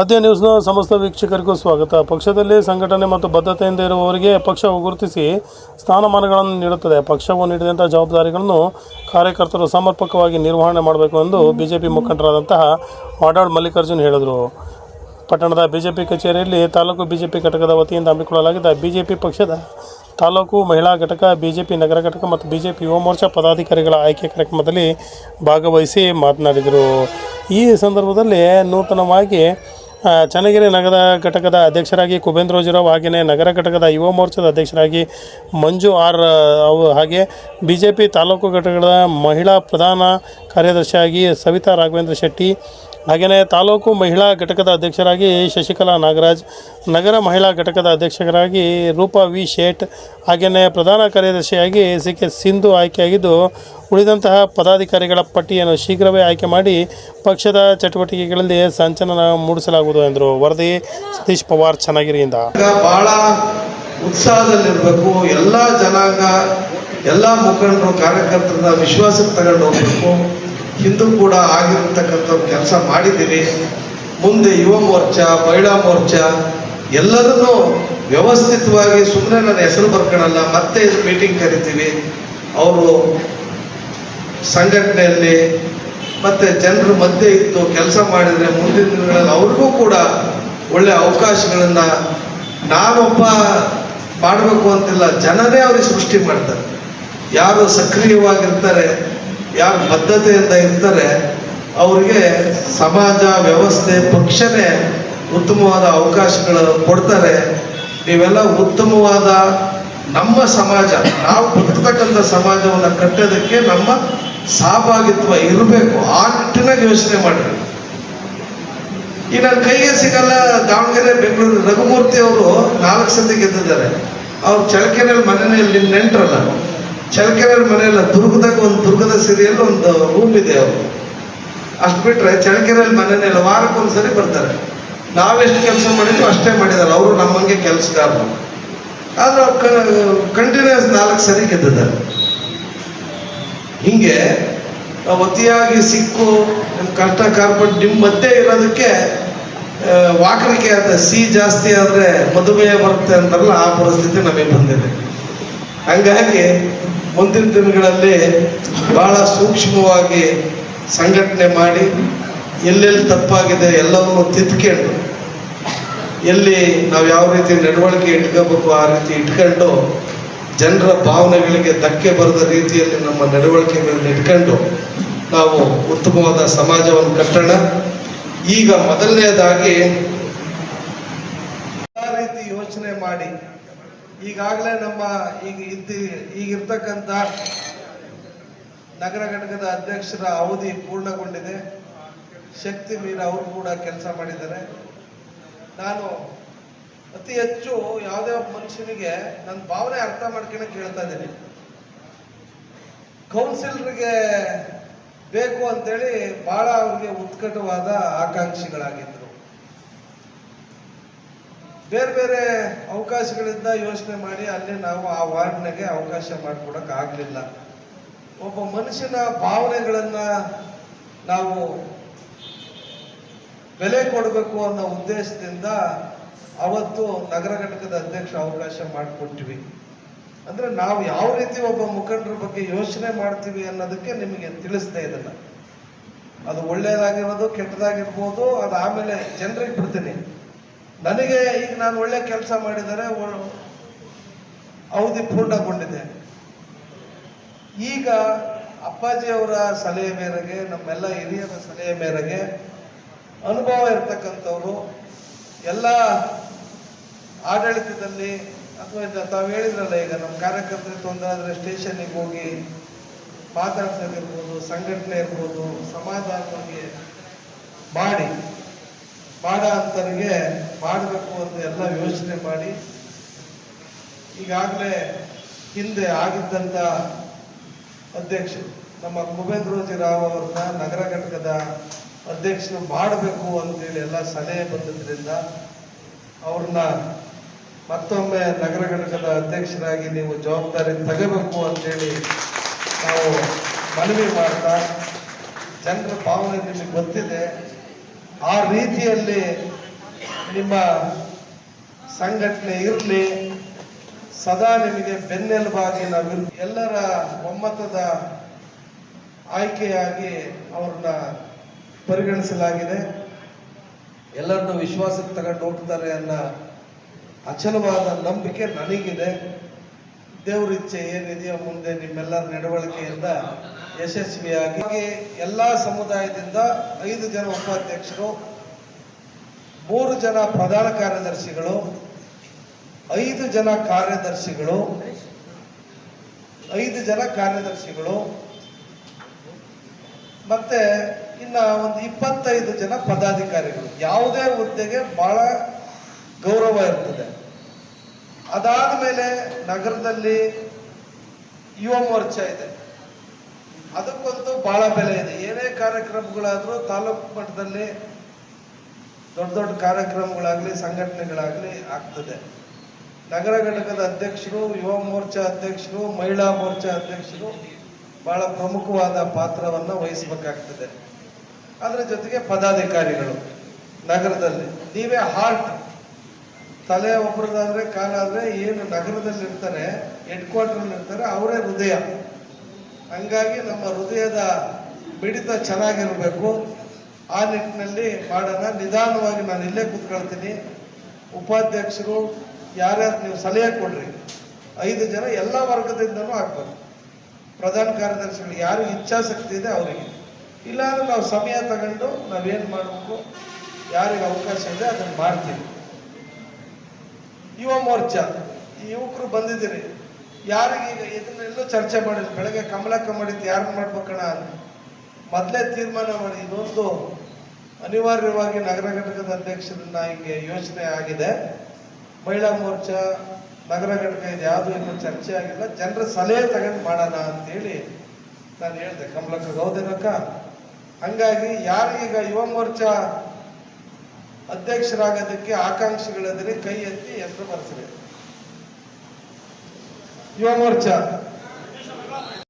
ಆದ್ಯ ನ್ಯೂಸ್ನ ಸಮಸ್ತ ವೀಕ್ಷಕರಿಗೂ ಸ್ವಾಗತ. ಪಕ್ಷದಲ್ಲಿ ಸಂಘಟನೆ ಮತ್ತು ಬದ್ಧತೆಯಿಂದ ಇರುವವರಿಗೆ ಪಕ್ಷವು ಗುರುತಿಸಿ ಸ್ಥಾನಮಾನಗಳನ್ನು ನೀಡುತ್ತದೆ. ಪಕ್ಷವು ನೀಡಿದಂಥ ಜವಾಬ್ದಾರಿಗಳನ್ನು ಕಾರ್ಯಕರ್ತರು ಸಮರ್ಪಕವಾಗಿ ನಿರ್ವಹಣೆ ಮಾಡಬೇಕು ಎಂದು ಬಿಜೆಪಿ ಮುಖಂಡರಾದಂತಹ ವಾಡಾಳ್ ಮಲ್ಲಿಕಾರ್ಜುನ್ ಹೇಳಿದರು. ಪಟ್ಟಣದ ಬಿಜೆಪಿ ಕಚೇರಿಯಲ್ಲಿ ತಾಲೂಕು ಬಿಜೆಪಿ ಘಟಕದ ವತಿಯಿಂದ ಹಮ್ಮಿಕೊಳ್ಳಲಾಗಿದ್ದ ಬಿಜೆಪಿ ಪಕ್ಷದ ತಾಲೂಕು ಮಹಿಳಾ ಘಟಕ, ಬಿಜೆಪಿ ನಗರ ಘಟಕ ಮತ್ತು ಬಿಜೆಪಿ ಯುವ ಮೋರ್ಚಾ ಪದಾಧಿಕಾರಿಗಳ ಆಯ್ಕೆ ಕಾರ್ಯಕ್ರಮದಲ್ಲಿ ಭಾಗವಹಿಸಿ ಮಾತನಾಡಿದರು. ಈ ಸಂದರ್ಭದಲ್ಲಿ ನೂತನವಾಗಿ ಚನ್ನಗಿರಿ ನಗರ ಘಟಕದ ಅಧ್ಯಕ್ಷರಾಗಿ ಕುಬೇಂದ್ರೋಜಿರಾವ್ ಹಾಗೆಯೇ ನಗರ ಘಟಕದ ಯುವ ಮೋರ್ಚಾದ ಅಧ್ಯಕ್ಷರಾಗಿ ಮಂಜು ಆರ್, ಅವು ಹಾಗೆ ಬಿ ಜೆ ಪಿ ತಾಲೂಕು ಘಟಕದ ಮಹಿಳಾ ಪ್ರಧಾನ ಕಾರ್ಯದರ್ಶಿಯಾಗಿ ಸವಿತಾ ರಾಘವೇಂದ್ರ ಶೆಟ್ಟಿ ಹಾಗೆಯೇ ತಾಲೂಕು ಮಹಿಳಾ ಘಟಕದ ಅಧ್ಯಕ್ಷರಾಗಿ ಶಶಿಕಲಾ ನಾಗರಾಜ್, ನಗರ ಮಹಿಳಾ ಘಟಕದ ಅಧ್ಯಕ್ಷರಾಗಿ ರೂಪಾ ವಿ. ಶೇಟ್, ಹಾಗೆಯೇ ಪ್ರಧಾನ ಕಾರ್ಯದರ್ಶಿಯಾಗಿ ಸಿ ಕೆ ಸಿಂಧು ಆಯ್ಕೆಯಾಗಿದ್ದು, ಉಳಿದಂತಹ ಪದಾಧಿಕಾರಿಗಳ ಪಟ್ಟಿಯನ್ನು ಶೀಘ್ರವೇ ಆಯ್ಕೆ ಮಾಡಿ ಪಕ್ಷದ ಚಟುವಟಿಕೆಗಳಲ್ಲಿ ಸಂಚಲನ ಮೂಡಿಸಲಾಗುವುದು ಎಂದರು. ವರದಿ ಸತೀಶ್ ಪವಾರ್ ಚನ್ನಗಿರಿಯಿಂದ. ಬಹಳ ಉತ್ಸಾಹದಲ್ಲಿರಬೇಕು. ಎಲ್ಲ ಜನಾಂಗ, ಎಲ್ಲ ಮುಖಂಡರು ಕಾರ್ಯಕರ್ತರ ವಿಶ್ವಾಸಕ್ಕೆ ತಗೊಂಡು ಹೋಗ್ಬೇಕು. ಹಿಂದೂ ಕೂಡ ಆಗಿರ್ತಕ್ಕಂಥ ಕೆಲಸ ಮಾಡಿದ್ದೀವಿ ಮುಂದೆ ಯುವ ಮೋರ್ಚಾ, ಮಹಿಳಾ ಮೋರ್ಚಾ, ಎಲ್ಲರನ್ನೂ ವ್ಯವಸ್ಥಿತವಾಗಿ ಸುಮ್ಮನೆ ನನ್ನ ಹೆಸರು ಬರ್ಕೊಳಲ್ಲ ಮತ್ತೆ ಮೀಟಿಂಗ್ ಕರಿತೀವಿ. ಅವರು ಸಂಘಟನೆಯಲ್ಲಿ ಮತ್ತೆ ಜನರ ಮಧ್ಯೆ ಇತ್ತು ಕೆಲಸ ಮಾಡಿದರೆ ಮುಂದಿನ ದಿನಗಳಲ್ಲಿ ಅವ್ರಿಗೂ ಕೂಡ ಒಳ್ಳೆ ಅವಕಾಶಗಳನ್ನು ನಾನೊಬ್ಬ ಮಾಡಬೇಕು ಅಂತಿಲ್ಲ, ಜನರೇ ಅವ್ರಿಗೆ ಸೃಷ್ಟಿ ಮಾಡ್ತಾರೆ. ಯಾರು ಸಕ್ರಿಯವಾಗಿರ್ತಾರೆ ಯಾರು ಬದ್ಧತೆಯಿಂದ ಇರ್ತಾರೆ, ಅವರಿಗೆ ಸಮಾಜ ವ್ಯವಸ್ಥೆ ಪಕ್ಷನೇ ಉತ್ತಮವಾದ ಅವಕಾಶಗಳು ಕೊಡ್ತಾರೆ. ನೀವೆಲ್ಲ ಉತ್ತಮವಾದ ನಮ್ಮ ಸಮಾಜ, ನಾವು ಬದುಕತಕ್ಕಂಥ ಸಮಾಜವನ್ನು ಕಟ್ಟೋದಕ್ಕೆ ನಮ್ಮ ಸಹಭಾಗಿತ್ವ ಇರಬೇಕು. ಆ ನಿಟ್ಟಿನಾಗ ಯೋಚನೆ ಮಾಡಿ ಈ ನನ್ನ ಕೈಗೆ ಸಿಗಲ್ಲ, ದಾವಣಗೆರೆ, ಬೆಂಗಳೂರು ರಘುಮೂರ್ತಿ ಅವರು ನಾಲ್ಕು ಸತಿ ಗೆದ್ದಿದ್ದಾರೆ. ಅವ್ರು ಚಳಕೆರೆಯಲ್ಲಿ ಮನೆಯಲ್ಲಿ ನಿಮ್ಮ ನೆಂಟ್ರಲ್ಲ ಚಳಕೆರೆಯಲ್ಲಿ ಮನೆಯಲ್ಲ ದುರ್ಗದಾಗ ಒಂದು ದುರ್ಗದ ಸಿರಿಯಲ್ಲಿ ಒಂದು ರೂಮ್ ಇದೆ ಅವರು ಅಷ್ಟು ಬಿಟ್ರೆ ಚಳಕೆರೆಯಲ್ಲಿ ಮನೆಯಲ್ಲ ವಾರಕ್ಕೊಂದ್ಸರಿ ಬರ್ತಾರೆ. ನಾವೆಷ್ಟು ಕೆಲಸ ಮಾಡಿದ್ರು ಅಷ್ಟೇ ಮಾಡಿದ್ದಾರೆ ಅವರು ನಮ್ಮಂಗೆ ಕೆಲಸಗಾರರು. ಆದ್ರೆ ಅವ್ರು ಕಂಟಿನ್ಯೂಸ್ ನಾಲ್ಕು ಸರಿ ಗೆದ್ದಿದ್ದಾರೆ. ಹಿಂಗೆ ಅತಿಯಾಗಿ ಸಿಕ್ಕು ನಿಮ್ಮ ಕಷ್ಟ ಕಾರ್ಪಟ್ಟು ನಿಮ್ಮ ಮಧ್ಯೆ ಇರೋದಕ್ಕೆ ವಾಕರಿಕೆ ಆದ ಸಿ ಜಾಸ್ತಿ ಆದರೆ ಮಧುಮೇಹ ಬರುತ್ತೆ ಅಂತಾರಲ್ಲ, ಆ ಪರಿಸ್ಥಿತಿ ನಮಗೆ ಬಂದಿದೆ. ಹಂಗಾಗಿ ಮುಂದಿನ ದಿನಗಳಲ್ಲಿ ಬಹಳ ಸೂಕ್ಷ್ಮವಾಗಿ ಸಂಘಟನೆ ಮಾಡಿ ಎಲ್ಲೆಲ್ಲಿ ತಪ್ಪಾಗಿದೆ ಎಲ್ಲವನ್ನು ತಿದ್ಕೊಂಡು ಎಲ್ಲಿ ನಾವು ಯಾವ ರೀತಿ ನಡವಳಿಕೆ ಇಟ್ಕೋಬೇಕು ಆ ರೀತಿ ಇಟ್ಕೊಂಡು ಜನರ ಭಾವನೆಗಳಿಗೆ ಧಕ್ಕೆ ಬರದ ರೀತಿಯಲ್ಲಿ ನಮ್ಮ ನಡವಳಿಕೆಗಳನ್ನ ಇಟ್ಕೊಂಡು ನಾವು ಉತ್ತಮವಾದ ಸಮಾಜವನ್ನು ಕಟ್ಟೋಣ. ಈಗ ಮೊದಲನೇದಾಗಿ ಎಲ್ಲ ರೀತಿ ಯೋಚನೆ ಮಾಡಿ ಈಗಾಗಲೇ ನಮ್ಮ ಈಗ ಇದ್ದ ಈಗಿರ್ತಕ್ಕಂಥ ನಗರ ಘಟಕದ ಅಧ್ಯಕ್ಷರ ಅವಧಿ ಪೂರ್ಣಗೊಂಡಿದೆ. ಶಕ್ತಿ ಮೀರ ಅವರು ಕೂಡ ಕೆಲಸ ಮಾಡಿದ್ದಾರೆ. ನಾನು ಅತಿ ಹೆಚ್ಚು ಯಾವುದೇ ಒಬ್ಬ ಮನುಷ್ಯನಿಗೆ ನನ್ನ ಭಾವನೆ ಅರ್ಥ ಮಾಡ್ಕೊಂಡು ಹೇಳ್ತಾ ಇದ್ದೀನಿ. ಕೌನ್ಸಿಲರ್ಗೆ ಬೇಕು ಅಂತೇಳಿ ಬಹಳ ಅವ್ರಿಗೆ ಉತ್ಕಟವಾದ ಆಕಾಂಕ್ಷಿಗಳಾಗಿದ್ರು. ಬೇರೆ ಬೇರೆ ಅವಕಾಶಗಳಿಂದ ಯೋಚನೆ ಮಾಡಿ ಅಲ್ಲಿ ನಾವು ಆ ವಾರ್ಡ್ನಾಗೆ ಅವಕಾಶ ಆಗ್ಲಿಲ್ಲ. ಒಬ್ಬ ಮನುಷ್ಯನ ಭಾವನೆಗಳನ್ನು ನಾವು ಬೆಲೆ ಕೊಡಬೇಕು ಅನ್ನೋ ಉದ್ದೇಶದಿಂದ ಅವತ್ತು ನಗರ ಘಟಕದ ಅಧ್ಯಕ್ಷ ಅವಕಾಶ ಮಾಡಿಕೊಟ್ಟಿವಿ ಅಂದ್ರೆ ನಾವು ಯಾವ ರೀತಿ ಒಬ್ಬ ಮುಖಂಡರ ಬಗ್ಗೆ ಯೋಚನೆ ಮಾಡ್ತೀವಿ ಅನ್ನೋದಕ್ಕೆ ನಿಮಗೆ ತಿಳಿಸ್ತಾ ಇದನ್ನ ಅದು ಒಳ್ಳೇದಾಗಿರೋದು, ಕೆಟ್ಟದಾಗಿರ್ಬೋದು ಅದು ಆಮೇಲೆ ಜನರಿಗೆ ಬಿಡ್ತೀನಿ ನನಗೆ ಈಗ ನಾನು ಒಳ್ಳೆ ಕೆಲಸ ಮಾಡಿದರೆ ಅವಧಿ ಪೂರ್ಣಗೊಂಡಿದೆ. ಈಗ ಅಪ್ಪಾಜಿಯವರ ಸಲಹೆ ಮೇರೆಗೆ, ನಮ್ಮೆಲ್ಲ ಹಿರಿಯರ ಸಲಹೆ ಮೇರೆಗೆ ಅನುಭವ ಇರತಕ್ಕಂಥವರು, ಎಲ್ಲ ಆಡಳಿತದಲ್ಲಿ ಅಥವಾ ತಾವು ಹೇಳಿದ್ರಲ್ಲ, ಈಗ ನಮ್ಮ ಕಾರ್ಯಕರ್ತರಿಗೆ ತೊಂದರೆ ಆದರೆ ಸ್ಟೇಷನ್ನಿಗೆ ಹೋಗಿ ಮಾತಾಡ್ಸೋದಿರ್ಬೋದು, ಸಂಘಟನೆ ಇರ್ಬೋದು, ಸಮಾಧಾನವಾಗಿ ಮಾಡಿ. ಮಾಡ ಅಂತರಿಗೆ ಮಾಡಬೇಕು ಅಂತ ಎಲ್ಲ ಯೋಚನೆ ಮಾಡಿ ಈಗಾಗಲೇ ಹಿಂದೆ ಆಗಿದ್ದಂಥ ಅಧ್ಯಕ್ಷರು ನಮ್ಮ ಕುಬೇಂದ್ರೋಜಿ ರಾವ್ ಅವ್ರನ್ನ ನಗರ ಘಟಕದ ಅಧ್ಯಕ್ಷರು ಮಾಡಬೇಕು ಅಂತೇಳಿ ಎಲ್ಲ ಸಲಹೆ ಬಂದಿದ್ದರಿಂದ ಅವ್ರನ್ನ ಮತ್ತೊಮ್ಮೆ ನಗರ ಘಟಕದ ಅಧ್ಯಕ್ಷರಾಗಿ ನೀವು ಜವಾಬ್ದಾರಿ ತಗೋಬೇಕು ಅಂತೇಳಿ ನಾವು ಮನವಿ ಮಾಡ್ತಾ ಜನರ ಭಾವನೆ ನಿಮಗೆ ಗೊತ್ತಿದೆ. ಆ ರೀತಿಯಲ್ಲಿ ನಿಮ್ಮ ಸಂಘಟನೆ ಇರಲಿ, ಸದಾ ನಿಮಗೆ ಬೆನ್ನೆಲುಬಾಗಿ ನಾವು ಎಲ್ಲರ ಒಮ್ಮತದ ಆಯ್ಕೆಯಾಗಿ ಅವ್ರನ್ನ ಪರಿಗಣಿಸಲಾಗಿದೆ. ಎಲ್ಲರನ್ನು ವಿಶ್ವಾಸಕ್ಕೆ ತಗೊಂಡು ಹೋಗ್ತಾರೆ ಅನ್ನೋ ಅಚಲವಾದ ನಂಬಿಕೆ ನನಗಿದೆ. ದೇವ್ರ ಇಚ್ಛೆ ಏನಿದೆಯೋ ಮುಂದೆ ನಿಮ್ಮೆಲ್ಲರ ನಡವಳಿಕೆಯಿಂದ ಯಶಸ್ವಿಯಾಗಿ. ಹಾಗೆ ಎಲ್ಲ ಸಮುದಾಯದಿಂದ ಐದು ಜನ ಉಪಾಧ್ಯಕ್ಷರು, ಮೂರು ಜನ ಪ್ರಧಾನ ಕಾರ್ಯದರ್ಶಿಗಳು, ಐದು ಜನ ಕಾರ್ಯದರ್ಶಿಗಳು, ಐದು ಜನ ಕಾರ್ಯದರ್ಶಿಗಳು, ಮತ್ತೆ ಇನ್ನ ಒಂದು ಇಪ್ಪತ್ತೈದು ಜನ ಪದಾಧಿಕಾರಿಗಳು. ಯಾವುದೇ ಹುದ್ದೆಗೆ ಬಹಳ ಗೌರವ ಇರ್ತದೆ. ಅದಾದ ಮೇಲೆ ನಗರದಲ್ಲಿ ಯುವ ಮೋರ್ಚಾ ಇದೆ. ಅದಕ್ಕಂತೂ ಬಹಳ ಬೆಲೆ ಇದೆ. ಏನೇ ಕಾರ್ಯಕ್ರಮಗಳಾದರೂ ತಾಲೂಕು ಮಟ್ಟದಲ್ಲಿ ದೊಡ್ಡ ದೊಡ್ಡ ಕಾರ್ಯಕ್ರಮಗಳಾಗಲಿ, ಸಂಘಟನೆಗಳಾಗಲಿ ಆಗ್ತದೆ. ನಗರ ಘಟಕದ ಅಧ್ಯಕ್ಷರು, ಯುವ ಮೋರ್ಚಾ ಅಧ್ಯಕ್ಷರು, ಮಹಿಳಾ ಮೋರ್ಚಾ ಅಧ್ಯಕ್ಷರು ಬಹಳ ಪ್ರಮುಖವಾದ ಪಾತ್ರವನ್ನು ವಹಿಸಬೇಕಾಗ್ತದೆ. ಅದರ ಜೊತೆಗೆ ಪದಾಧಿಕಾರಿಗಳು ನಗರದಲ್ಲಿ. ನೀವೇ ಹಾರ್ಟ್. ತಲೆ ಒಬ್ಬರದಾದ್ರೆ ಕಾಲಾದ್ರೆ ಏನು ನಗರದಲ್ಲಿ ಇರ್ತಾರೆ ಹೆಡ್ ಕ್ವಾರ್ಟರ್ ಇರ್ತಾರೆ ಅವರೇ ಹೃದಯ. ಹಂಗಾಗಿ ನಮ್ಮ ಹೃದಯದ ಬಿಡಿತ ಚೆನ್ನಾಗಿರಬೇಕು. ಆ ನಿಟ್ಟಿನಲ್ಲಿ ಮಾಡೋಣ. ನಿಧಾನವಾಗಿ ನಾನು ಇಲ್ಲೇ ಕೂತ್ಕೊಳ್ತೀನಿ. ಉಪಾಧ್ಯಕ್ಷರು, ಯಾರ್ಯಾರು ನೀವು ಸಲಹೆ ಕೊಡ್ರಿ. ಐದು ಜನ ಎಲ್ಲ ವರ್ಗದಿಂದನೂ ಆಗ್ಬೇಕು ಪ್ರಧಾನ ಕಾರ್ಯದರ್ಶಿಗಳು ಯಾರು ಇಚ್ಛಾಸಕ್ತಿ ಇದೆ ಅವರಿಗೆ. ಇಲ್ಲಾಂದ್ರೆ ನಾವು ಸಮಯ ತಗೊಂಡು ನಾವೇನು ಮಾಡಬೇಕು? ಯಾರಿಗೆ ಅವಕಾಶ ಇದೆ ಅದನ್ನು ಮಾಡ್ತೀವಿ. ಯುವ ಮೋರ್ಚಾ ಯುವಕರು ಬಂದಿದ್ದೀರಿ. ಯಾರಿಗೆ ಈಗ ಇದನ್ನೆಲ್ಲೂ ಚರ್ಚೆ ಮಾಡಿದ್ರು. ಬೆಳಗ್ಗೆ ಕಮಲಕ್ಕ ಮಾಡಿದ್ದು ಯಾರು ಮಾಡ್ಬೇಕಣ ಮೊದಲೇ ತೀರ್ಮಾನ ಮಾಡಿ. ಇದೊಂದು ಅನಿವಾರ್ಯವಾಗಿ ನಗರ ಘಟಕದ ಅಧ್ಯಕ್ಷರನ್ನ ಹಿಂಗೆ ಯೋಚನೆ ಆಗಿದೆ. ಮಹಿಳಾ ಮೋರ್ಚಾ, ನಗರ ಘಟಕ ಇದು ಯಾವುದು ಇನ್ನೂ ಚರ್ಚೆ ಆಗಿಲ್ಲ. ಜನರ ಸಲಹೆ ತಗೊಂಡು ಮಾಡೋಣ ಅಂತೇಳಿ ನಾನು ಹೇಳಿದೆ. ಕಮಲಕ್ಕ ಗೌದೇನಕ್ಕ ಹಂಗಾಗಿ ಯಾರಿಗೀಗ ಯುವ ಮೋರ್ಚಾ ಅಧ್ಯಕ್ಷರಾಗೋದಕ್ಕೆ ಆಕಾಂಕ್ಷಿಗಳಿದ್ರೆ ಕೈ ಎತ್ತಿ ಹೆಸರು ಬರ್ತಾರೆ. ಯುವ ಮೋರ್ಚಾ